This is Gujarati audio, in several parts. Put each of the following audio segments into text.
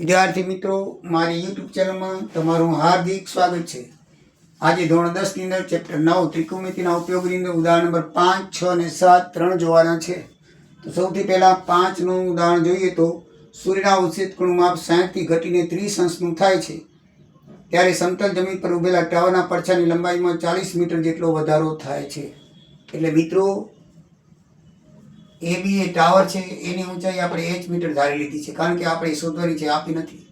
વિદ્યાર્થી મિત્રો, મારી યુટ્યુબ ચેનલમાં તમારું હાર્દિક સ્વાગત છે. આજે ધોરણ દસની અંદર ચેપ્ટર નવ ત્રિકોમિતિના ઉપયોગની અંદર ઉદાહરણ નંબર પાંચ, છ અને સાત ત્રણ જોવાના છે. તો સૌથી પહેલાં પાંચનું ઉદાહરણ જોઈએ તો સૂર્યના ઉચ્છેદ કોણનું માપ સાઠથી ઘટીને ત્રીસ અંશનું થાય છે. ત્યારે સમતલ જમીન પર ઉભેલા ટાવરના પડછાની લંબાઈમાં ચાલીસ મીટર જેટલો વધારો થાય છે. એટલે મિત્રો એ બી એ ટાવર છે, એની ઊંચાઈ આપણે એચ મીટર ધારી લીધી છે, કારણ કે આપણે શોધવાની છે, આપી નથી.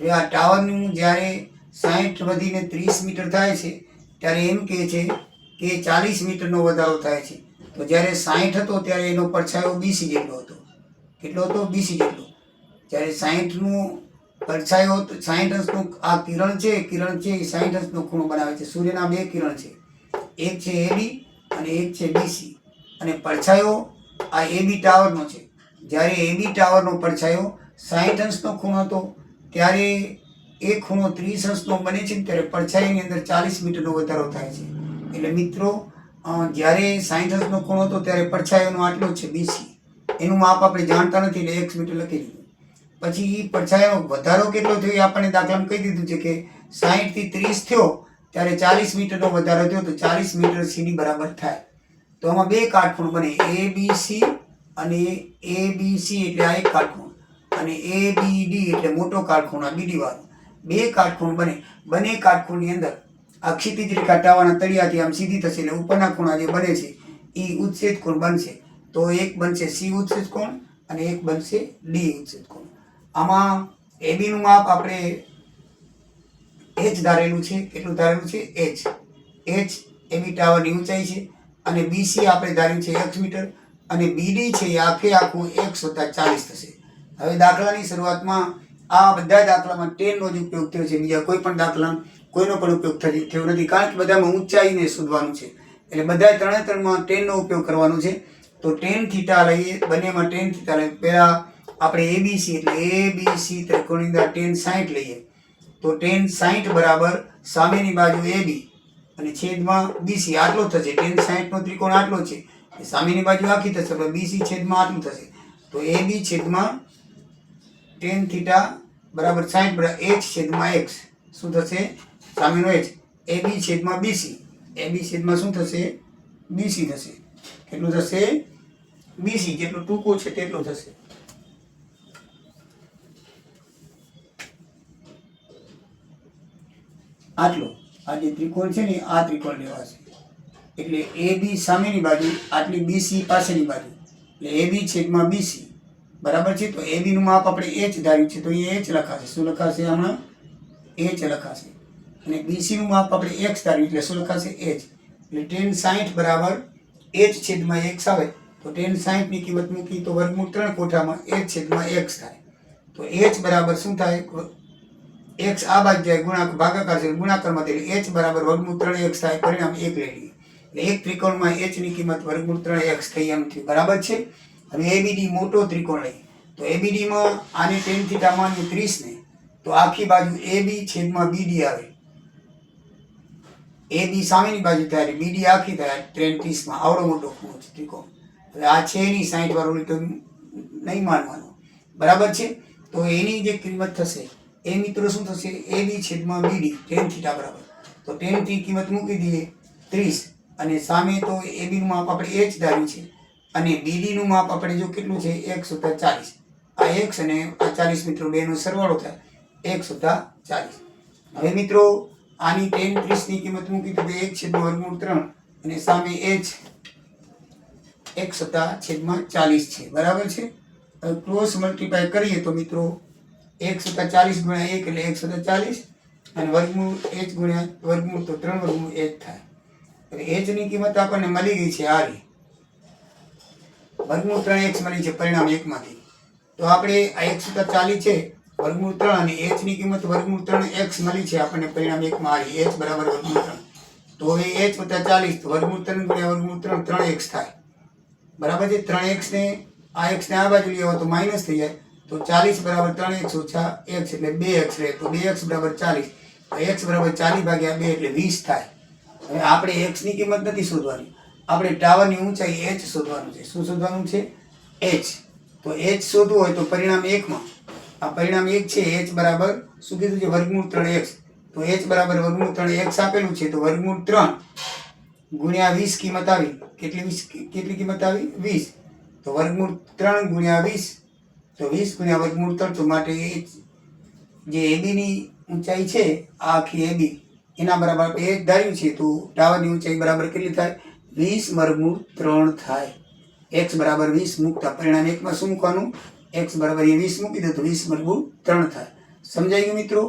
એટલે આ ટાવરનું જ્યારે સાહીઠ વધીને ત્રીસ મીટર થાય છે, ત્યારે એમ કહે છે કે ચાલીસ મીટરનો વધારો થાય છે. તો જ્યારે સાહીઠ હતો, ત્યારે એનો પડછાયો બીસી જેટલો હતો. કેટલો હતો? બીસી જેટલો. જ્યારે સાહીઠનું પડછાયો સાહીઠ અંશનું આ કિરણ છે કિરણ છે એ સાહીઠ અંશનો ખૂણો બનાવે છે. સૂર્યના બે કિરણ છે. એક છે એબી અને એક છે બીસી અને પડછાયો આ એબી ટાવરનો છે. જ્યારે એબી ટાવરનો પડછાયો સાહીઠ અંશનો ખૂણો હતો, ત્યારે એ ખૂણો ત્રીસ અંશનો બને છે ત્યારે પડછાયાની અંદર ચાલીસ મીટરનો વધારો થાય છે. એટલે મિત્રો જ્યારે સાહીઠ અંશનો ખૂણો હતો ત્યારે પડછાયાનો આટલો છે, બીસી. એનું માપ આપણે જાણતા નથી એટલે એક્સ મીટર લખી દીધું પછી એ પડછાયાનો વધારો કેટલો થયો એ આપણને દાખલામાં કહી દીધું છે કે સાહીઠથી ત્રીસ થયો, ત્યારે ચાલીસ મીટરનો વધારો થયો તો ચાલીસ મીટર સીડી બરાબર થાય. તો આમાં બે કાટખૂણ બને. એ બી સી અને એ બી સી એટલે આ એક કાટખૂણ. અને એ બી ડી એટલે મોટો કાટખૂણ, આ બીડી વાળો બે કાટખૂણ બને. બંને કાટખૂણની અંદર આ ક્ષિતિજ રેખા ટાવાના તળિયાથી આમ સીધી થશે એટલે ઉપરના ખૂણા જે બને છે એ ઉચ્છેદ કોણ બનશે? તો એક બનશે સી ઉચ્છેદ કોણ અને એક બનશે ડી ઉચ્છેદ કોણ. આમાં એબીનું માપ આપણે એચ ધારેલું છે. કેટલું ધારેલું છે? એચ એચ એબી ટાવરની ઊંચાઈ છે. અને બીસી આપણે ધાર્યું છે એક્સ મીટર, અને બીડી છે એ આખે આખું એક એકસો ચાલીસ થશે. હવે દાખલાની શરૂઆતમાં આ બધા દાખલામાં ટેનનો જ ઉપયોગ થયો છે, બીજા કોઈ પણ દાખલા કોઈનો પણ ઉપયોગ થયો નથી કારણ કે બધામાં ઊંચાઈને શોધવાનું છે. એટલે બધા ત્રણે ત્રણમાં ટેનનો ઉપયોગ કરવાનો છે. તો ટેન થીટા લઈએ, બંનેમાં ટેન થીટા લઈએ. પહેલાં આપણે એબીસી એટલે એ બી સી ત્રિકોણની અંદર ટેન સાઠ લઈએ. તો ટેન સાઠ બરાબર સામેની બાજુ એ બી અને છેદમાં બીસી આટલો થશે, ટેન સાઠનો ત્રિકોણ આટલો છે સામેની બાજુ આખી થશે, પણ બીસી છેદમાં આટલું થશે. તો એ બી છેદમાં ટેન થીટા બરાબર સાઈઠ બરાબર એચ છેદમાં એક્સ. શું થશે? સામેનો એચ. એ બી છેદમાં બીસી. એ બી છેદમાં શું થશે? બીસી થશે. કેટલું થશે? બીસી. જેટલું ટૂંકો છે તેટલું થશે. આટલો. આ જે ત્રિકોણ છે ને, આ ત્રિકોણ લેવાશે એટલે એ બી સામેની બાજુ, આટલી બીસી પાસેની બાજુ. એટલે એ બી છેદમાં બીસી બરાબર છે? તો એ બીનું માપ આપણે એચ ધાર્યું છે. તો એ એચ લખાશે. શું લખાશે એ એચ લખાશે. અને બીસીનું માપ આપણે એક્સ ધાર્યું એટલે શું લખાશે? એચ એટલે ટેન સાઠ બરાબર એચ છેદમાં એક્સ આવે. તો ટેન સાઠની કિંમત મૂકી તો વર્ગમૂળ ત્રણ કોઠામાં એચ છેદમાં એક્સ થાય. તો એચ બરાબર શું થાય? એક્સ આ બાજુ જાય ગુણાકાર ભાગાકાર છે ગુણાકારમાં એટલે એચ બરાબર વર્ગમૂળ ત્રણ એક્સ થાય, પરિણામ એક લઈ એટલે એક ત્રિકોણમાં એચની કિંમત વર્ગમૂળ ત્રણ એક્સ થઈ એમ થયું. બરાબર છે? હવે એબીડી મોટો ત્રિકોણ લઈએ. તો એબીડીમાં આને ટેન થીટા ત્રીસ ને, તો આખી બાજુ એ બી છેદમાં બીડી આવે. એ બી સામેની બાજુ થાય બીડી આખી થાય ટ્રેન ત્રીસમાં આવડો મોટો ખૂણો છે ત્રિકોણ. હવે આ છે એની સાઠ વાળો તો નહીં માનવાનો. બરાબર છે? તો એની જે કિંમત થશે એ મિત્રો શું થશે? એ બી છેદમાં બીડી ટેન થીટા બરાબર. તો ટેન ટી કિંમત મૂકી દઈએ ત્રીસ. અને સામે તો એ બીનું માપ આપણે એચ ધાર્યું છે. અને બીડીનું માપ આપણે જો કેટલું છે? એક સુધા ચાલીસ. આ એક્સ અને આ ચાલીસ મિત્રો બેનો સરવાળો થાય. એક સુધા ચાલીસ. હવે મિત્રો, આની ટેન ત્રીસની કિંમત મૂકી તો એક છેદમાં વર્ગમૂળ ત્રણ. અને સામે એચ એક સત્તા છેદમાં ચાલીસ છે. બરાબર છે? ક્લોઝ મલ્ટીપ્લાય કરીએ તો મિત્રો એક સત્તા ચાલીસ ગુણ્યા એક એટલે એક સત્તા ચાલીસ અને વર્ગમૂળ એચ ગુણ્યા વર્ગમૂળ ત્રણ વર્ગમૂળ એચ થાય. એટલે કિંમત આપણને મળી ગઈ છે આ રહી વર્ગમૂળ ત્રણ એક્સ મળી છે, પરિણામ એકમાંથી. તો આપણે આ એક સત્તા ચાલીસ છે, વર્ગમૂળ ત્રણ અને એચની કિંમત વર્ગમૂળ એક્સ મળી છે, આપણને પરિણામ એકમાં આ એચ બરાબર વર્ગમૂળ ત્રણ. તો હવે એચ વત્તા ચાલીસ વર્ગમૂળ ત્રણ ગુણ્યા વર્ગમૂળ ત્રણ ત્રણ એક્સ થાય. બરાબર છે? ત્રણ એક્સ ને આ એક્સ ને આ બાજુ લઈ આવો તો માઇનસ થઈ જાય. તો ચાલીસ બરાબર ત્રણ એક્સ ઓછા એક્સ એટલે બે એક્સ રહે. તો બે એક્સ બરાબર ચાલીસ. એક્સ બરાબર ચાલીસ ભાગ્યા બે એટલે વીસ થાય. હવે આપણે એક્સની કિંમત નથી શોધવાની. આપણે ટાવરની ઊંચાઈ એચ શોધવાનું છે. શું શોધવાનું છે? એચ તો એચ શોધવું હોય તો પરિણામ એકમાં આ પરિણામ એક છે એચ બરાબર શું કીધું છે? વર્ગમૂળ ત્રણ એક્સ. તો એચ બરાબર વર્ગમૂળ ત્રણ એક્સ આપેલું છે. તો વર્ગમૂળ ત્રણ ગુણ્યા વીસ કિંમત આવી. કેટલી વીસ કેટલી કિંમત આવી? વીસ. તો વર્ગમૂળ ત્રણ ગુણ્યા વીસ તો વીસ ગુણ્યા વર્ગમૂળ ત્રણ માટે જે એબીની ઊંચાઈ છે આખી એબી એના બરાબર આપણે એ ધાર્યું છે, તો ટાવરની ઊંચાઈ બરાબર કેટલી થાય? વીસ વર્ગમૂળ ત્રણ થાય. એક્સ બરાબર વીસ મૂકતા પરિણામ એકમાં શું મૂકવાનું? એક્સ બરાબર એ વીસ મૂકી દો તો વીસ વર્ગમૂળ ત્રણ થાય. સમજાઈ ગયું મિત્રો?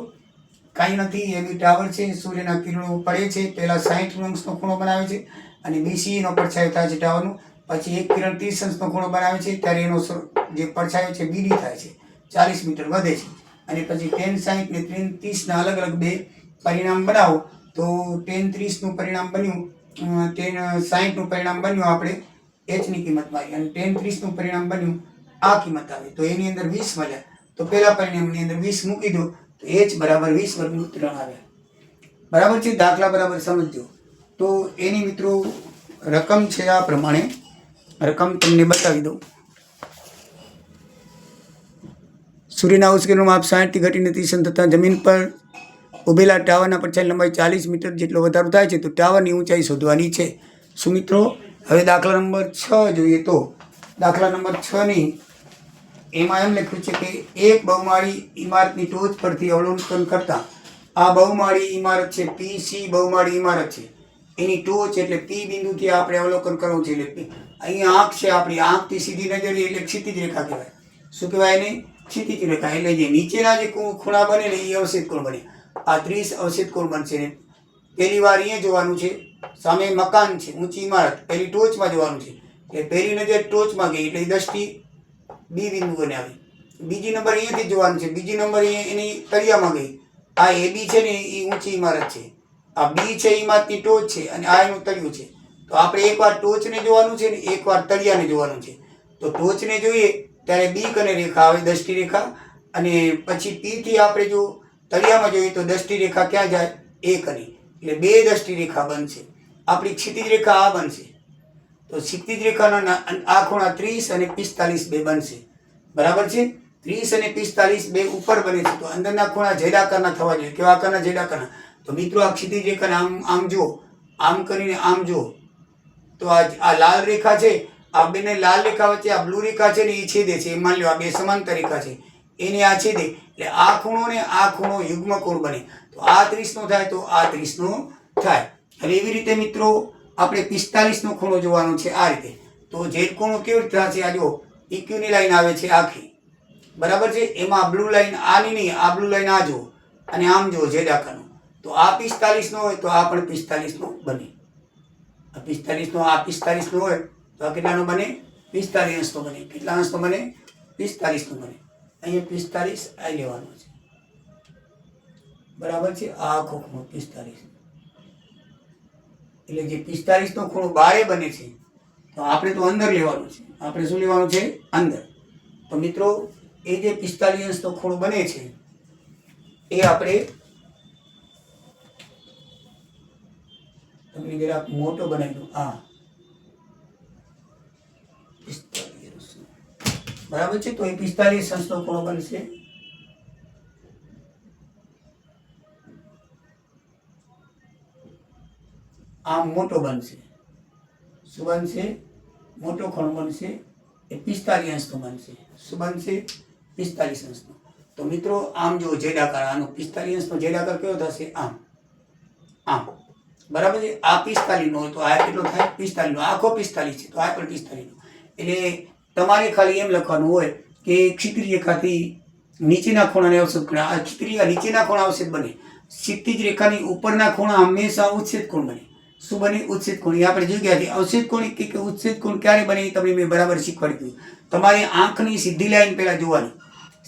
કાંઈ નથી એબી ટાવર છે, સૂર્યના કિરણો પડે છે, પહેલાં સાહીઠ અંશનો ખૂણો બનાવે છે અને બીસીનો પડછાયો થાય છે ટાવરનું. પછી એક કિરણ ત્રીસ અંશનો ખૂણો બનાવે છે, ત્યારે એનો જે પડછાયો છે, બીડી થાય છે, ચાલીસ મીટર વધે છે. અને પછી ટેન સાહીઠ ને ટેન ત્રીસના અલગ અલગ બે પરિણામ બનાવો, તો ટેન ત્રીસનું પરિણામ બન્યું ટેન સાહીઠનું પરિણામ બન્યું આપણે એચની કિંમત મારી, અને ટેન ત્રીસનું પરિણામ બન્યું આ કિંમત આવી. તો એની અંદર વીસ મળ્યા. તો પહેલા પરિણામની અંદર વીસ મૂકી દો, તો એચ બરાબર વીસ વર્ગનું ત્રણ આવ્યા બરાબર છે? દાખલા બરાબર સમજજો. તો એની મિત્રો, રકમ છે આ પ્રમાણે રકમ તમને બતાવી દઉં. સૂર્યના ઉશ્કેલનું માપ સાઠથી ઘટીને ત્રીસ થતાં જમીન પર ઉભેલા ટાવરના પડછાઈ લંબાઈ ચાલીસ મીટર જેટલો વધારો થાય છે, તો ટાવરની ઊંચાઈ શોધવાની છે. શું મિત્રો? હવે દાખલા નંબર છ જોઈએ તો. દાખલા નંબર છની એમાં એમ લખ્યું છે કે એક બહુમાળી ઇમારતની ટોચ પરથી અવલોકન કરતા આ બહુમાળી ઇમારત છે, પી સી બહુમાળી ઇમારત છે. એની ટોચ એટલે પી બિંદુથી આપણે અવલોકન કરવું છે, એટલે. અહીંયા આંખ છે, આપણી આંખથી સીધી નજર એટલે ક્ષિતિજ રેખા કહેવાય. શું કહેવાય એને? ક્ષિતિજ રેખા. એટલે જે નીચેના જે ખૂણા બને ને એ અવશેષ કોણ બને? આ ત્રીસ અવશેષ કોણ બનશે પહેલી વાર અહીંયા જોવાનું છે, સામે મકાન છે, ઊંચી ઇમારત. પહેલી ટોચમાં જોવાનું છે. એટલે પહેલી નજર ટોચમાં ગઈ એટલે દ્રષ્ટિ બી બિંદુ બને આવી. બીજી નંબર અહીંયાથી જોવાનું છે. બીજી નંબર એની તળિયામાં ગઈ. આ એ બી છે ને, એ ઊંચી ઇમારત છે. આ બી છે ઇમારતની ટોચ છે અને આ એનું તળિયું છે. તો આપણે એકવાર ટોચને જોવાનું છે ને એકવાર તળિયાને જોવાનું છે. તો ટોચને જોઈએ ત્યારે બી કને રેખા આવે દૃષ્ટિ રેખા. અને પછી પીથી આપણે જો તળિયામાં જોઈએ તો દૃષ્ટિ રેખા ક્યાં જાય? એ કને એટલે બે દૃષ્ટિ રેખા બનશે. આપણી ક્ષિતિજ રેખા આ બનશે. તો ક્ષિતિજ રેખાના આ ખૂણા ત્રીસ અને પિસ્તાલીસ બે બનશે. બરાબર છે? ત્રીસ અને પિસ્તાલીસ બે ઉપર બને છે. તો અંદરના ખૂણા જેડાકારના થવા જોઈએ. કેવા આકારના જેડાકારના? તો મિત્રો આ ક્ષિતિજ રેખાને આમ આમ જુઓ. આમ કરીને આમ જુઓ. તો આ લાલ રેખા છે, આ બંને લાલ રેખા વચ્ચે, આ બ્લુ રેખા છે ને એ છેદે છે માની લો આ બે સમાંતર રેખા છે. એને આ છેદે, એટલે આ ખૂણો ને આ ખૂણો યુગ્મ કોણ બને. તો આ ત્રીસનો થાય, તો આ ત્રીસનો થાય. હવે એવી રીતે મિત્રો, આપણે પિસ્તાલીસનો ખૂણો જોવાનો છે આ રીતે. તો જે ખૂણો કેવી રીતે થશે આ જો ઇક્યુની લાઈન આવે છે આખી. બરાબર છે? એમાં બ્લુ લાઈન આની નહીં, આ બ્લુ લાઈન આ જુઓ. અને આમ જુઓ જે દાખાનો તો આ પિસ્તાલીસનો હોય, તો આ પણ પિસ્તાલીસનો બને. પિસ્તાલીસનો, આ પિસ્તાલીસનો હોય, તો આ કેટલાનો બને? પિસ્તાલીસ અંશનો બને. કેટલા અંશનો બને? પિસ્તાલીસનો બને. અહીંયા પિસ્તાલીસ આ લેવાનો છે. બરાબર છે? આ ખૂણો પિસ્તાલીસ. એટલે જે પિસ્તાલીસનો ખૂણો બારે બને છે, તો આપણે તો અંદર લેવાનું છે. આપણે શું લેવાનું છે? અંદર. તો મિત્રો, એ જે પિસ્તાલીસ અંશનો ખૂણો બને છે, એ આપણે તમને જરાક મોટો બનાવી દઉં આ બરાબર છે? તો એ પિસ્તાલીસ અંશનો ખૂણો બનશે? આમ મોટો બનશે. શું બનશે? મોટો ખૂણો બનશે. એ પિસ્તાલીસ અંશનો બનશે. શું બનશે? પિસ્તાલીસ અંશનો. તો મિત્રો, આમ જો જેડાકાર, આનો પિસ્તાલીસ અંશનો જેડાકાર કયો થશે? આમ. આમ. બરાબર છે? આ પિસ્તાલીસનો હોય તો આ કેટલો થાય? પિસ્તાલીસનો. આખો પિસ્તાલીસ છે, તો આ પણ પિસ્તાલીસનો. એટલે તમારે ખાલી એમ લખવાનું હોય કે ક્ષિતિજ રેખાથી નીચેના ખૂણાને અવસદ ખૂણા આ ક્ષિતિજ નીચેના ખૂણા અવસદ બને. ક્ષિતિજ રેખાની ઉપરના ખૂણા હંમેશા ઉચ્છેદ કોણ બને? શું બને? ઉચ્છેદ કોણ. એ આપણે જોઈ ગયા હતી અવક્ષેદ કોણ કે ઉચ્છેદ કોણ? ક્યારે બને? એ તમને મેં બરાબર શીખવાડી દીધું. તમારે આંખની સીધી લાઈન પહેલાં જોવાની.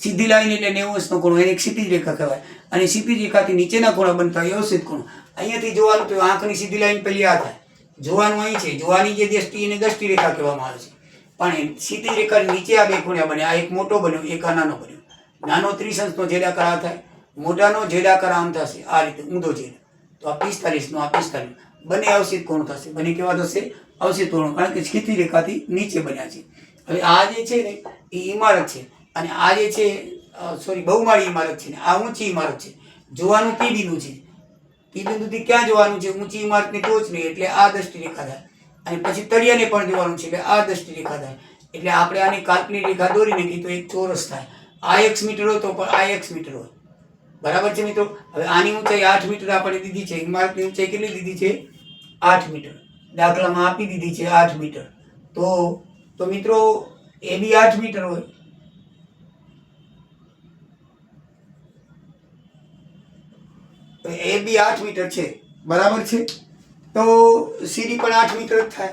સીધી લાઈન એટલે નેવું અંશનો ખૂણો. એને ક્ષિતિજ રેખા કહેવાય. અને ક્ષિતિજ રેખાથી નીચેના ખૂણા બનતા હોય અવક્ષેદ કોણ અહીંયાથી જોવાનું તો આંખની સીધી લાઈન પહેલી આ થાય. જોવાનું અહીં છે. જોવાની જે દ્રષ્ટિ એને દ્રષ્ટિ રેખા કહેવામાં આવે છે. પણ સીધી રેખાની નીચે આ બે ખૂણા બને આ એક મોટો બન્યો, એક આ નાનો બન્યો. નાનો ત્રીસંશનો જેડાકાર આ થાય, મોટાનો જેડાકાર આમ થશે. આ રીતે ઊંધો જેડ. તો આ પિસ્તાલીસનો, આ પિસ્તાલીસ. બંને અવશેષ કોણ થશે? બંને કેવા થશે? અવશેષ કોણ? કારણ કે ક્ષિતિજ રેખાથી નીચે બન્યા છે. હવે આ જે છે ને, એ ઇમારત છે. અને આ જે છે સોરી બહુમાળી ઇમારત છે ને, આ ઊંચી ઇમારત છે. જોવાનું પીડીનું છે. પી બિંદુથી ક્યાં જોવાનું છે? ઊંચી ઇમારતની ટોચને એટલે આ દ્રષ્ટિ રેખા થાય અને પછી તળિયાને પણ જોવાનું છે, એટલે આ દ્રષ્ટિ રેખા થાય એટલે આપણે આની કાલ્પનિક રેખા દોરી નાખી તો એક ચોરસ થાય. આ એક્સ મીટર હોય તો પણ આ એક્સ મીટર હોય. બરાબર છે મિત્રો? હવે આની ઊંચાઈ આઠ મીટર આપણે દીધી છે ઇમારતની ઊંચાઈ કેટલી દીધી છે? આઠ મીટર. દાખલામાં આપી દીધી છે આઠ મીટર. તો તો મિત્રો, એ બી આઠ મીટર હોય. એ બી આઠ મીટર છે. બરાબર છે? તો સીડી પણ આઠ મીટર જ થાય.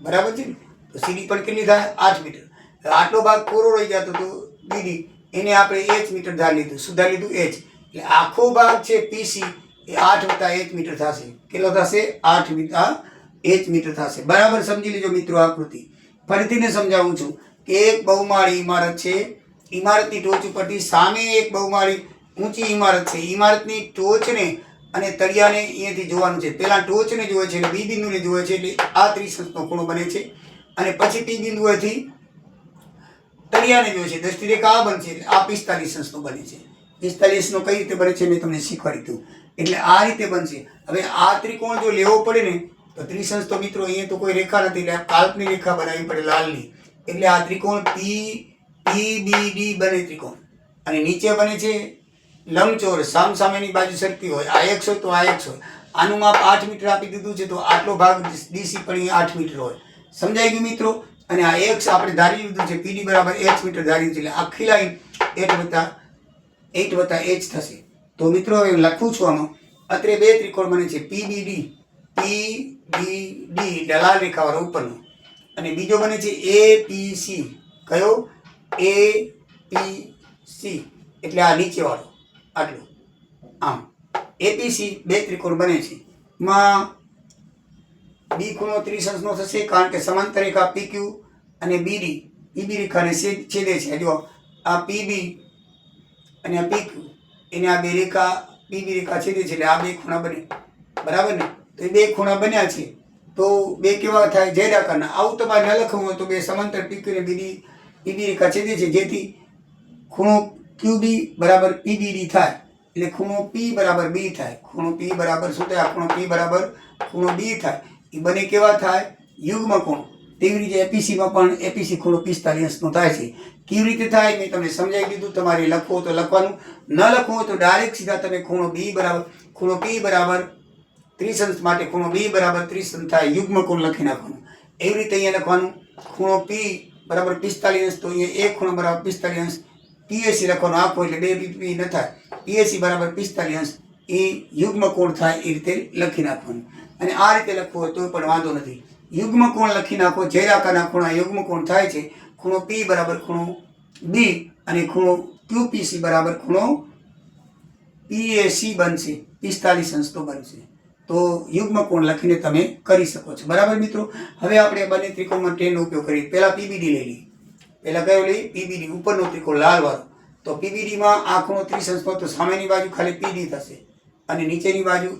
બરાબર છે ને? તો સીડી પણ કેટલી થાય? આઠ મીટર. આટલો ભાગ પૂરો રહી જતો તો બીડી એને આપણે એચ મીટર ધાર લીધું. સુધાર લીધું એચ એટલે આખો ભાગ છે પીસી એ આઠ વત્તા એચ મીટર થશે. કેટલો થશે? આઠ મીટર એચ મીટર થશે. બરાબર સમજી લેજો મિત્રો આકૃતિ. ફરીથીને સમજાવું છું કે એક બહુમાળી ઇમારત છે. ઇમારતની ટોચ ઉપરથી સામે એક બહુમાળી ઊંચી ઇમારત છે. ઇમારતની ટોચને અને તળિયાને અહીંયાથી જોવાનું છે. પહેલાં ટોચને જોવે છે અને બી બિંદુને જોવે છે એટલે આ ત્રિશંકનો ખૂણો બને છે. અને પછી પી બિંદુએથી તળિયાને જોવે છે. દ્રષ્ટિરેખા આ બનશે એટલે આ પિસ્તાલીસ અંશનો બને છે. પિસ્તાલીસનો કઈ રીતે બને છે મેં તમને શીખવાડી દીધું. એટલે આ રીતે બનશે. હવે આ ત્રિકોણ જો લેવો પડે ને, તો ત્રિશંશ તો મિત્રો અહીંયા તો કોઈ રેખા નથી. એટલે કાલ્પની રેખા બનાવવી પડે લાલની. એટલે આ ત્રિકોણ પી પી, બી, ડી બને ત્રિકોણ. અને નીચે બને છે લંબચોરસ સામ સામેની બાજુ સરકતી હોય, આ એકસો તો આ એકસો આનું માપ આઠ મીટર આપી દીધું છે તો આટલો ભાગ ડીસી પણ એ આઠ મીટર હોય. સમજાઈ ગયું મિત્રો? અને આ એક્સ આપણે ધારી લીધું છે, પીડી બરાબર એચ મીટર ધારી છે, એટલે આખી લાઈન એટ વત્તા એટ વત્તા એચ થશે. તો મિત્રો, હવે લખું છું આમાં. અત્રે બે ત્રિકોણ બને છે પી B D P B D એટલે લાલ રેખાવાળો ઉપરનો. અને બીજો બને છે એ પી સી કયો? એ પી સી એટલે આ નીચેવાળો. આટલું આમ એપીસી બે ત્રિકોણ બને છે. એમાં બી ખૂણો ત્રિશંશનો થશે કારણ કે સમાંતર રેખા પીક્યુ અને બીડી પીબી રેખાને છેદે છે. જો આ પીબી અને આ પીક્યુ એને આ બે રેખા પીબી રેખા છેદે છે એટલે આ બે ખૂણા બને. બરાબર ને? તો એ બે ખૂણા બન્યા છે. તો બે કેવા થાય? જેડાકારના આવું તમારે ન લખવું હોય તો બે સમાંતર પીક્યુ અને બીડી પીબી રેખા છેદે છે. જેથી ખૂણો ક્યુબી બરાબર પીબીડી થાય એટલે ખૂણો પી બરાબર બી થાય. ખૂણો પી બરાબર શું થાય? આ ખૂણો પી બરાબર ખૂણો બી થાય. એ બંને કેવા થાય? યુગ્મ કોણ? તેવી રીતે એપીસીમાં પણ એપીસી ખૂણો પિસ્તાલીસ અંશનો થાય છે. કેવી રીતે થાય? મેં તમને સમજાવી દીધું. તમારે લખવું હોય તો લખવાનું. ન લખવું હોય તો ડાયરેક્ટ સીધા તમે ખૂણો બી બરાબર, ખૂણો પી બરાબર ત્રિસંશ માટે ખૂણો બી બરાબર ત્રિસંશ થાય. યુગ્મ કોણ લખી નાખવાનું? એવી રીતે અહીંયા લખવાનું. ખૂણો પી બરાબર પિસ્તાલીસ અંશ તો અહીંયા એક ખૂણો બરાબર પિસ્તાલીસ અંશ. પીએસસી લખવાનો આપો એટલે બે બી પી ન થાય. પીએસસી બરાબર પિસ્તાલીસ અંશ. એ યુગ્મ કોણ થાય એ રીતે લખી નાખવાનું. અને આ રીતે લખવું હોય તો પણ વાંધો નથી. યુગ્મ કોણ લખી નાખો જે આકારના ખૂણા યુગ્મ કોણ થાય છે. ખૂણો પી બરાબર ખૂણો બી અને ખૂણો ક્યુપીસી બરાબર ખૂણો પીએસી બનશે. પિસ્તાલીસ અંશ તો બનશે. તો યુગ્મ કોણ લખીને તમે કરી શકો છો. બરાબર મિત્રો? હવે આપણે બંને ત્રિકોણમાં ટેનનો ઉપયોગ કરીએ. પહેલાં પીબીડી લઈ લઈએ. પહેલાં કયો પીબીડી ઉપરનો ત્રિકોણ લાલ વાળો. તો પીબીડીમાં આ ખૂણો ત્રિસંશનો તો સામેની બાજુ ખાલી પીડી થશે અને નીચેની બાજુ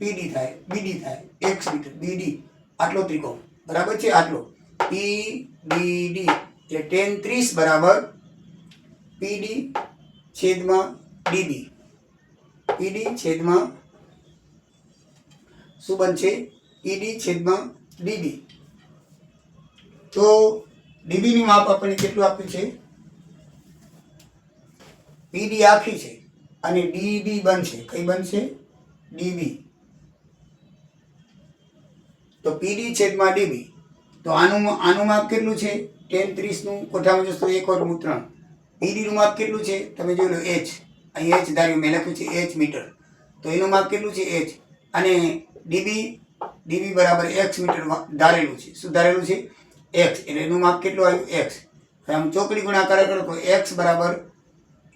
પીડી થાય બીડી થાય એક્સ મીટર બીડી આટલો ત્રિકોણ. બરાબર છે? આટલો. પી ડી એટલે ટેન ત્રીસ બરાબર પીડી છેદમાં ડીબી પીડી છેદમાં શું બનશે? પીડી છેદમાં ડીબી તો ડીબીની માપ આપણને કેટલું આપ્યું છે? પીડી આખી છે અને ડીબી બનશે. કઈ બનશે? ડીબી. તો પીડી છેદમાં ડીબી. તો આનું આનું માપ કેટલું છે? ટેન ત્રીસનું. કોઠામાં જશો એક વર્ગમૂળ ત્રણ. પીડીનું માપ કેટલું છે? તમે જોઈ લો એચ અહીં એચ ધાર્યું. મેં લખ્યું છે એચ મીટર. તો એનું માપ કેટલું છે? એચ અને ડીબી ડીબી બરાબર એક્સ મીટર ધારેલું છે. શું ધારેલું છે? એક્સ એટલે એનું માપ કેટલું આવ્યું? એક્સ આમ ચોકડી ગુણાકાર કરો તો એક્સ બરાબર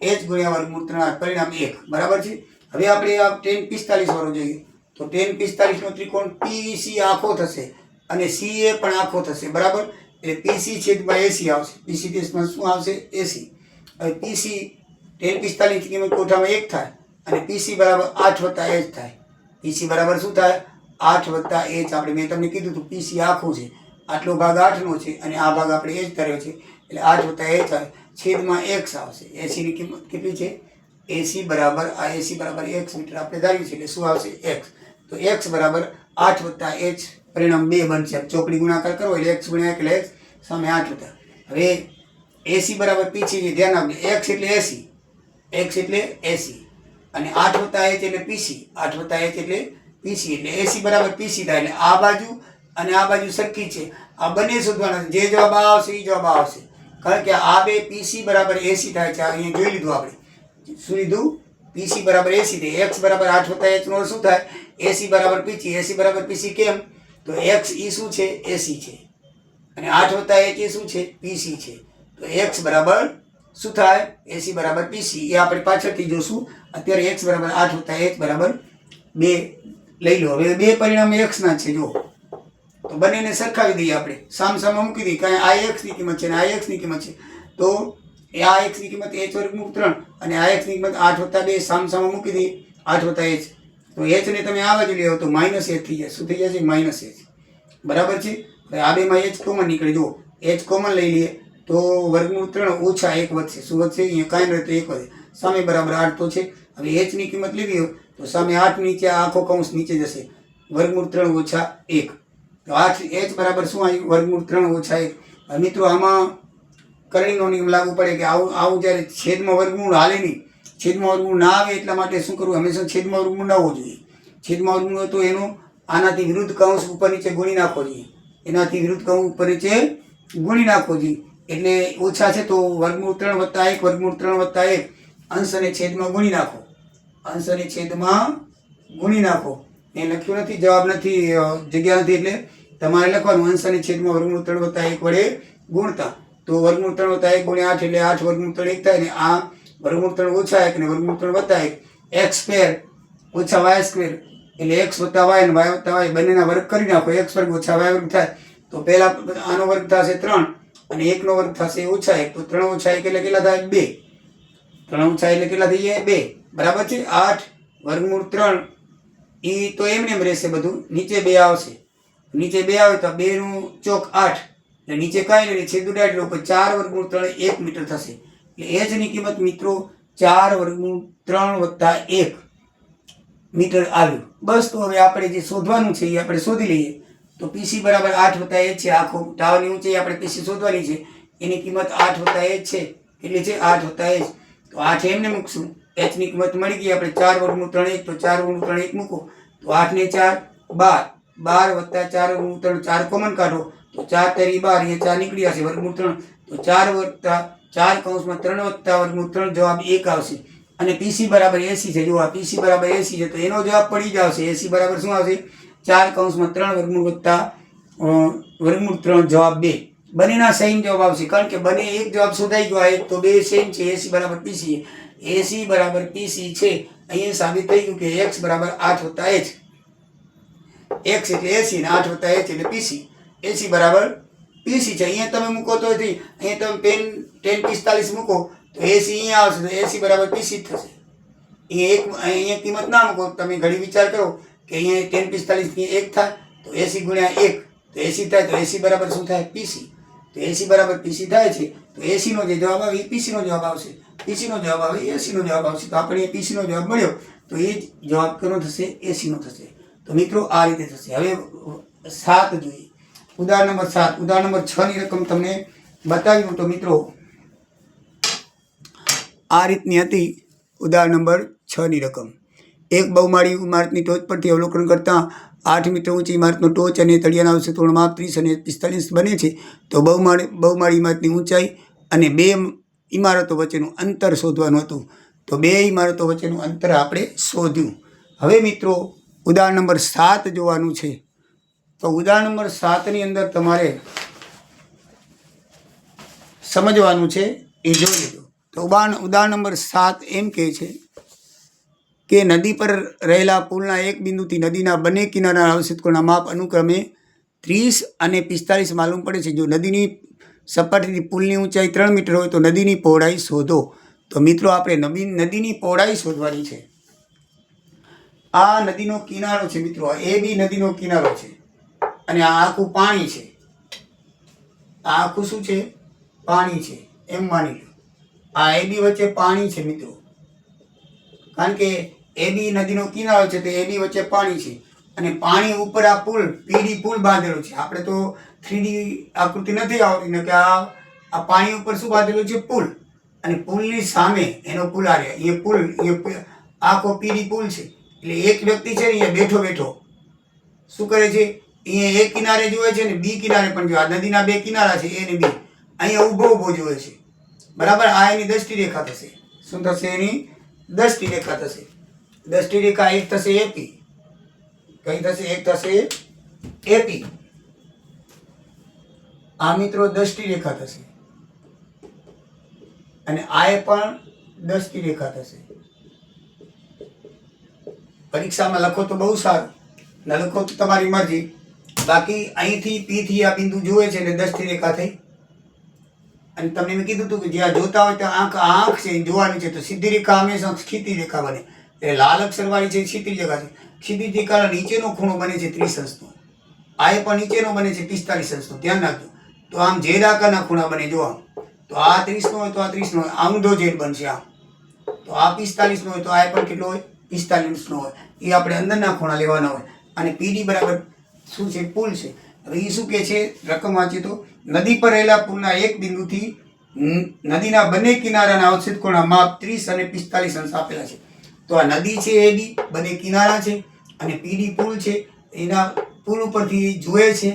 એચ ગુણ્યા વર્ગમૂળ ત્રણ પરિણામ એક. બરાબર છે? હવે આપણે આ ટેન પિસ્તાલીસ વાળો જોઈએ. તો ટેન પિસ્તાલીસનો ત્રિકોણ પીસી આખો થશે અને સી એ પણ આખો થશે. બરાબર? એટલે પીસી છેદમાં એસી આવશે. પીસી દેશમાં શું આવશે? એસી હવે પીસી ટેન પિસ્તાલીસ કિંમત કોઠામાં એક થાય અને પીસી બરાબર આઠ વત્તા એચ થાય. પીસી બરાબર શું થાય? આઠ વત્તા એચ આપણે મેં તમને કીધું હતું પીસી આખું છે. આટલો ભાગ આઠનો છે અને આ ભાગ આપણે એ જ કર્યો છે. એટલે આઠ વત્તા એચ આવે છેદમાં એક્સ આવશે. એસીની કિંમત કેટલી છે? એસી બરાબર આ એસી બરાબર એક્સ મીટર આપણે ધાર્યું છે. એટલે શું આવશે? એક્સ તો એક્સ બરાબર આઠ વત્તા એચ પરિણામ બે બનશે. ચોકડી ગુણાકાર કરો એટલે એક્સ ગુણ્યા એટલે એક્સ સામે આઠ વત્તા. હવે એસી બરાબર છે ધ્યાન આપજો. એક્સ એટલે એસી એક્સ એટલે એસી અને આઠ વત્તા એચ એટલે પીસી આઠ વત્તા એચ એટલે પીસી એટલે એસી બરાબર પીસી થાય. એટલે આ બાજુ અને આ બાજુ સખી છે. આ બંને શોધવાના જે જવાબ આવશે એ જવાબ આવશે. કારણ કે આ બે પીસી બરાબર એસી થાય છે. અહીંયા જોઈ લીધું આપણે. શું લીધું? પીસી બરાબર એસી થાય. એક્સ બરાબર આઠ વત્તા એચનો શું થાય? એસી બરાબર પીસી એસી બરાબર પીસી કેમ? તો એક્સ ઈ શું છે? એસી છે. અને આઠ વત્તા એચ એ શું છે? પીસી છે. તો એક્સ બરાબર શું થાય? એસી બરાબર પીસી એ આપણે પાછળથી જોશું. અત્યારે એક્સ બરાબર આઠ વત્તા એચ બરાબર બે. લઈ લો. હવે બે પરિણામ એક્સના છે. જો તો બંનેને સરખાવી દઈએ આપણે. સામ મૂકી દઈએ કાંઈ આ એક્સની કિંમત છે અને આ એક્સની કિંમત છે. તો એ આ એક્સની કિંમત એચ વર્ગમૂળ ત્રણ અને આ એક્સની કિંમત આઠ વત્તા બે સામ મૂકી દઈએ. આઠ વત્તા એચ તો એચને તમે આ બાજુ લેવો તો માઇનસ એચ થઈ જાય શું થઈ જશે? માઇનસ એચ બરાબર છે? આ બેમાં એચ કોમન નીકળી. જુઓ એચ કોમન લઈ લઈએ તો વર્ગમૂળ ત્રણ ઓછા એક વધશે. શું વધશે? અહીંયા કાંઈ રહે તો એક વધે. સામે બરાબર આઠ તો છે. હવે એચની કિંમત લેવી હોય તો સામે આઠ નીચે આખો કૌંસ નીચે જશે. વર્ગમૂળ ત્રણ ઓછા એક. તો આઠ એચ બરાબર શું આવ્યું વર્ગમૂળ ત્રણ ઓછા એક. મિત્રો, આમાં કરણીનો નિયમ લાગુ પડે કે આવું આવું જ્યારે છેદમાં વર્ગમૂળ હાલે નહીં, છેદમાં વર્ગમૂળ ના આવે એટલા માટે શું કરવું? હંમેશા છેદમાં વર્ગમૂળ ના હોવું જોઈએ. છેદમાં વર્ગમૂળ તો એનો આનાથી વિરુદ્ધ કૌંસ ઉપર નીચે ગુણી નાખવો જોઈએ. એનાથી વિરુદ્ધ કૌંસ ઉપર નીચે ગુણી નાખવો જોઈએ. એટલે ઓછા છે તો વર્ગમૂળ ત્રણ વત્તા એક, વર્ગમૂળ ત્રણ વત્તા એક. અંશ અને છેદમાં ગુણી નાખો. અંશ અને છેદમાં ગુણી નાખો. એ લખ્યું નથી, જવાબ નથી જગ્યા નથી એટલે તમારે લખવાનું. અંશ અને છેદમાં વર્ગમૂળ ત્રણ વત્તા એક વડે ગુણતા. તો વર્ગમૂળ ત્રણ વત્તા એક ગુણ્યા આઠ એટલે આઠ વર્ગમૂળ ત્રણ એક થાય ને આ વર્ગમૂળ ત્રણ ઓછા એક ને વર્ગમૂળ ત્રણ વત્તા એક. એક્સ સ્ક્વેર ઓછા વાય સ્ક્વેર એટલે એક્સ વત્તા વાય અને વાય વત્તા વાય બંનેના વર્ગ કરી નાખો. એક્સ વર્ગ ઓછા વાય વર્ગ થાય. તો પહેલા આનો વર્ગ થશે ત્રણ અને એકનો વર્ગ થશે ઓછા એક. તો ત્રણ ઓછા એક એટલે કેટલા થાય? બે. ત્રણ ઓછા એટલે કેટલા થઈ જાય? બે. બરાબર છે? આઠ વર્ગમૂળ ત્રણ એ તો એમને એમ રહેશે બધું. નીચે બે આવશે. નીચે બે આવે તો બે નું ચોક આઠ. એટલે નીચે કાંઈ નહીં, છેદું ડાઢ લોકો ચાર વર્ગમૂળ ત્રણ એક મીટર થશે. એટલે એ જની કિંમત મિત્રો ચાર વર્ગમૂળ ત્રણ વત્તા એક મીટર આવ્યું. બસ તો હવે આપણે જે શોધવાનું છે એ આપણે શોધી લઈએ. તો પીસી બરાબર આઠ વત્તા એક છે, આખો ટાવરની ઊંચાઈ આપણે પીસી શોધવાની છે. એની કિંમત આઠ વત્તા એક છે. એટલે છે આઠ વત્તા એક. તો આઠ એમને મૂકશું. એચની કિંમત મળી ગઈ, આપણે ચાર વર્ગનું ત્રણ એક, તો ચાર વર્ગનું ત્રણ એક મૂકો. તો આઠ ને ચાર, બાર. બાર વત્તા ચાર વર્ગનું ત્રણ, ચાર કોમન કાઢો. તો ચાર તેરી બાર, અહીંયા ચાર નીકળી આવશે વર્ગમૂળ ત્રણ. તો ચાર વત્તા ચાર કૌંસમાં ત્રણ વત્તા વર્ગમૂળ ત્રણ, જવાબ એક આવશે. અને પીસી બરાબર એસી છે. જો આ પીસી બરાબર એસી છે. તો એનો જવાબ પડી જ આવશે. એસી બરાબર શું આવશે? ચાર કૌંસમાં ત્રણ વર્ગમૂળ વત્તા વર્ગમૂળ ત્રણ, જવાબ બે. બંનેના સેમ જવાબ આવશે. કારણ કે બંને એક જવાબ શોધાઈ ગયો. એક તો બે સેમ છે. એસી બરાબર પીસી એસી બરાબર પીસી છે. અહીંયા સાબિત થઈ ગયું કે એક્સ બરાબર આઠ હોતા એચ. એક્સ એટલે એસી ને આઠ હોતા એચ એટલે પીસી. એસી બરાબર પીસી છે. અહીંયા તમે મૂકો તો અહીંયા તમે પેન ટેન પિસ્તાલીસ મૂકો, તો એસી અહીંયા આવશે, તો એસી બરાબર પીસી થશે. અહીંયા એક, અહીંયા કિંમત ના મૂકો, તમે ઘડી વિચાર કરો કે અહીંયા ટેન પિસ્તાલીસ એક થાય, તો એસી ગુણ્યા એક, તો એસી થાય, તો એસી બરાબર શું થાય? પીસી. તો એસી બરાબર પીસી થાય છે, તો એસીનો જે જવાબ આવે, એ પીસીનો જવાબ આવશે. પીસીનો જવાબ આવે એસીનો જવાબ આવશે. તો આપણે પીસીનો જવાબ મળ્યો, તો એ જ જવાબ કેનો થશે? એસીનો થશે. તો મિત્રો, આ રીતે થશે. હવે સાત જોઈએ. ઉદાહરણ નંબર સાત. ઉદાહરણ નંબર છ ની રકમ તમને બતાવ્યું તો મિત્રો, આ રીતની હતી ઉદાહરણ નંબર છ ની રકમ. એક બહુમાળી ઇમારતની ટોચ પરથી અવલોકન કરતાં આઠ મીટર ઊંચી ઇમારતનો ટોચ અને તળિયાના અવશેષોનું માપ ત્રીસ અને પિસ્તાલીસ બને છે. તો બહુમાળી બહુમાળી ઇમારતની ઊંચાઈ અને બે ઇમારતો વચ્ચેનું અંતર શોધવાનું હતું. તો બે ઇમારતો વચ્ચેનું અંતર આપણે શોધ્યું. હવે મિત્રો, ઉદાહરણ નંબર સાત જોવાનું છે. તો ઉદાહરણ નંબર સાતની અંદર તમારે સમજવાનું છે, એ જોઈ લીધો તો ઉદાહરણ ઉદાહરણ નંબર સાત એમ કહે છે કે નદી પર રહેલા પુલના એક બિંદુથી નદીના બંને કિનારાના અવશેષકોના માપ અનુક્રમે ત્રીસ અને પિસ્તાલીસ માલુમ પડે છે. જો નદીની સપાટીથી પુલની ઊંચાઈ ત્રણ મીટર હોય તો નદીની પહોળાઈ શોધો. તો મિત્રો, આપણે નદી નદીની પહોળાઈ શોધવાની છે. આ નદીનો કિનારો છે મિત્રો એ બી નદીનો કિનારો છે. અને આ આખું પાણી છે. આ આખું શું છે? પાણી છે. એમ માની લો. આ એ બી વચ્ચે પાણી છે મિત્રો. કારણ કે એ બી નદીનો કિનારો છે, તો એબી વચ્ચે પાણી છે. અને પાણી ઉપર આ પુલ પીડી પુલ બાંધેલો છે. આપણે તો થ્રીડી આકૃતિ નથી આવતી. કે આ આ પાણી ઉપર શું બાંધેલું છે? પુલ. અને પુલની સામે એનો પુલ આ રહ્યા. એ પુલ એ આ આખો પીડી પુલ છે. એટલે એક વ્યક્તિ છે ને અહીંયા બેઠો બેઠો. શું કરે છે? અહીંયા એક કિનારે જોવે છે ને બી કિનારે પણ જોવે. નદીના બે કિનારા છે, એ ને બી. અહીંયા ઊભો ઊભો જોવે છે. બરાબર? આ એની દ્રષ્ટિ રેખા થશે. શું થશે એની? દ્રષ્ટિ રેખા થશે. દ્રષ્ટિ રેખા એક થશે એપી. કઈ થશે? એક થશે એપી. આ મિત્રો દ્રષ્ટિ રેખા થશે. અને આ એ પણ રેખા થશે. પરીક્ષામાં લખો તો બહુ સારું, ન લખો તો તમારી મરજી. બાકી અહીંથી પીથી આ બિંદુ જોવે છે એટલે રેખા થઈ. અને તમને મેં કીધું હતું કે જ્યાં જોતા હોય ત્યાં આંખ આંખ છે જોવાની છે, તો સીધી રેખા હંમેશા ક્ષિતિજ રેખા બને. એટલે લાલ અક્ષરવાળી છે ક્ષિતિ રેખા છે. ક્ષિતિજ રેખાનો નીચેનો ખૂણો બને છે ત્રીસ અંશનો આ એ પણ નીચેનો બને છે પિસ્તાલીસ અંશનો ધ્યાન રાખજો. તો આમ જેડ આકારના ખૂણા બને જો તો આ ત્રીસનો હોય તો આ ત્રીસનો હોય. આ ઊંધો જેડ બનશે આમ તો આ પિસ્તાલીસનો હોય તો આ પણ કેટલો હોય? પિસ્તાલીસનો હોય. એ આપણે અંદરના ખૂણા લેવાના હોય. અને પીડી બરાબર શું છે? પુલ છે. હવે એ શું કહે છે? રકમ વાંચી તો, નદી પર રહેલા પુલના એક બિંદુથી નદીના બંને કિનારાના અવશેષ ખૂણા માપ ત્રીસ અને પિસ્તાલીસ અંશ આપેલા છે. તો આ નદી છે, એ બી બંને કિનારા છે અને પીડી પુલ છે. એના પુલ ઉપરથી જુએ છે,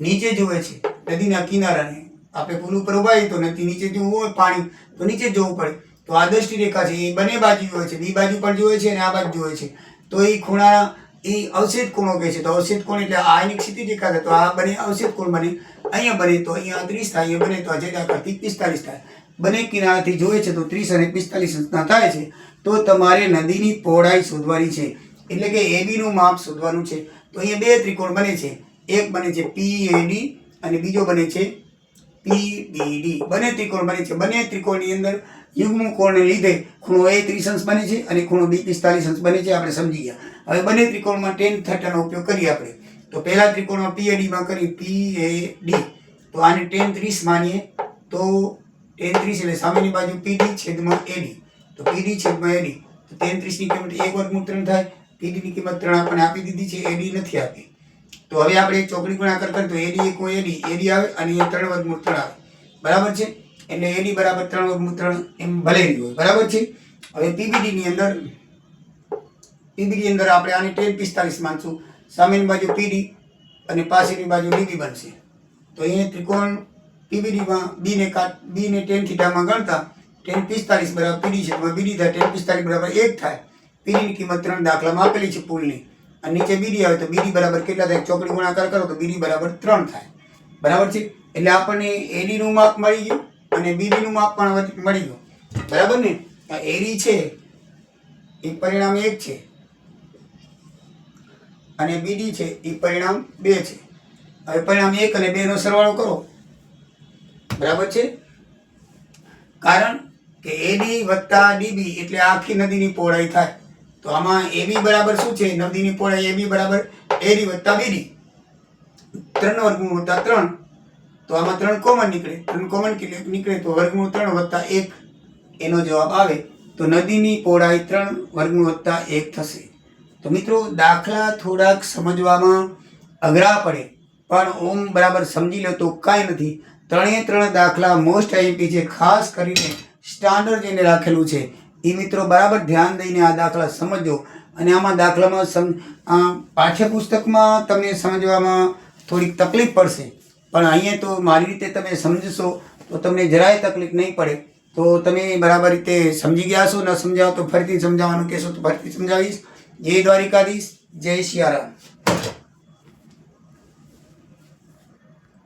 નીચે જુએ છે. નદીના કિનારાને આપણે પુલ ઉપર ઊભા તો નદી નીચે જોવું હોય પાણી, તો નીચે જવું પડે. તો આ દ્રષ્ટિ રેખા છે, એ બંને બાજુ હોય છે બી બાજુ પણ જોવે છે અને આ બાજુ જોવે છે. તો એ ખૂણા, એ અવશેષ ખૂણો કહે છે? તો અવશેષ કોણ એટલે આ એની ક્ષિતિજ રેખા છે. તો આ બને અવશેષ કોણ બને? અહીંયા બને તો અહીંયા ત્રીસ થાય, અહીંયા બને તો આ કરતી પિસ્તાલીસ થાય. બંને કિનારાથી જોવે છે તો ત્રીસ અને પિસ્તાલીસ અંશના થાય છે. તો તમારે નદીની પહોળાઈ શોધવાની છે. એટલે કે એબીનું માપ શોધવાનું છે. તો અહીંયા બે ત્રિકોણ બને છે. એક બને છે PAD અને બીજો બને છે પીડીડી બંને ત્રિકોણ બને છે. બંને ત્રિકોણની અંદર યુગ્મ કોણને લીધે ખૂણો એ ત્રીસ અંશ બને છે અને ખૂણો બી પિસ્તાલીસ અંશ બને છે. આપણે સમજી ગયા. હવે બંને ત્રિકોણમાં ટેન થર્ટાનો ઉપયોગ કરીએ આપણે. તો પહેલા ત્રિકોણમાં પીએડીમાં કરી PAD તો આને ટેન ત્રીસ માનીએ. તો ટેન ત્રીસ એટલે સામેની બાજુ પીડી છેદમાં એડી તો પીડી છેદમાં એડી તો ટેન ત્રીસની કિંમત એક વર્ગમૂળ ત્રણ થાય. પીડીની કિંમત ત્રણ આપણને આપી દીધી છે. એડી નથી આપી. તો હવે આપણે ચોકડી ગુણાકાર કરીએ તો એડી એક એડી એડી આવે અને અહીંયા ત્રણ વર્ગમૂળ ત્રણ આવે. બરાબર છે? એટલે એડી બરાબર ત્રણ વર્ગમૂળ ત્રણ એમ ભલેલી હોય. બરાબર છે? હવે પીબીડીની અંદર, પીબીડી અંદર આપણે આને ટેન પિસ્તાલીસ માનશું. સામેની બાજુ પીડી અને પાછળની બાજુ ડીબી બનશે. તો અહીંયા ત્રિકોણ પીબીડીમાં બી ને કાટ બી ને ટેન થીટામાં ગણતા ટેન પિસ્તાલીસ બરાબર પીડી છે. બીડી થાય, ટેન પિસ્તાલીસ બરાબર એક થાય. પીડીની કિંમત ત્રણ દાખલામાં આપેલી છે પુલની. અને નીચે બીડી આવે તો બીડી બરાબર કેટલા થાય? ચોકડી ગુણાકાર કરો તો બીડી બરાબર ત્રણ થાય. બરાબર છે? એટલે આપણને એડીનું માપ મળી ગયું અને બીડીનું માપ પણ મળી ગયું. બરાબર ને? એડી છે, એ પરિણામ એક છે. અને બીડી છે, એ પરિણામ બે છે. હવે પરિણામ એક અને બે નો સરવાળો કરો. બરાબર છે? કારણ કે એડી વત્તા ડીબી એટલે આખી નદીની પહોળાઈ થાય. તો આમાં એબી બરાબર શું છે? નદીની પહોળાઈ એબી બરાબર. એડી વત્તા બીડી. ત્રણ વર્ગમૂળ વત્તા ત્રણ. તો આમાં ત્રણ કોમન નીકળે. ત્રણ કોમન નીકળે તો વર્ગમૂળ ત્રણ વત્તા એક. એનો જવાબ આવે તો નદીની પહોળાઈ ત્રણ, વર્ગમૂળ વત્તા એક થશે. તો મિત્રો, દાખલા થોડાક સમજવામાં અઘરા પડે. પણ ઓમ બરાબર સમજી લો તો કાંઈ નથી. ત્રણે ત્રણ દાખલા મોસ્ટ આઈપી છે ખાસ કરીને સ્ટાન્ડર્ડ જેને રાખેલું છે. એ મિત્રો બરાબર ધ્યાન દઈને આ દાખલા સમજો. અને આમાં દાખલામાં પાઠ્યપુસ્તકમાં તમને સમજવામાં થોડીક તકલીફ પડશે. પણ અહીંયા તો મારી રીતે તમે સમજશો, તો તમને જરાય તકલીફ નહીં પડે. તો તમે બરાબર રીતે સમજી ગયા છો ન સમજાવો તો ફરીથી સમજાવવાનું કહેશો તો ફરીથી સમજાવીશ. જય દ્વારિકાધીશ, જય સિયારામ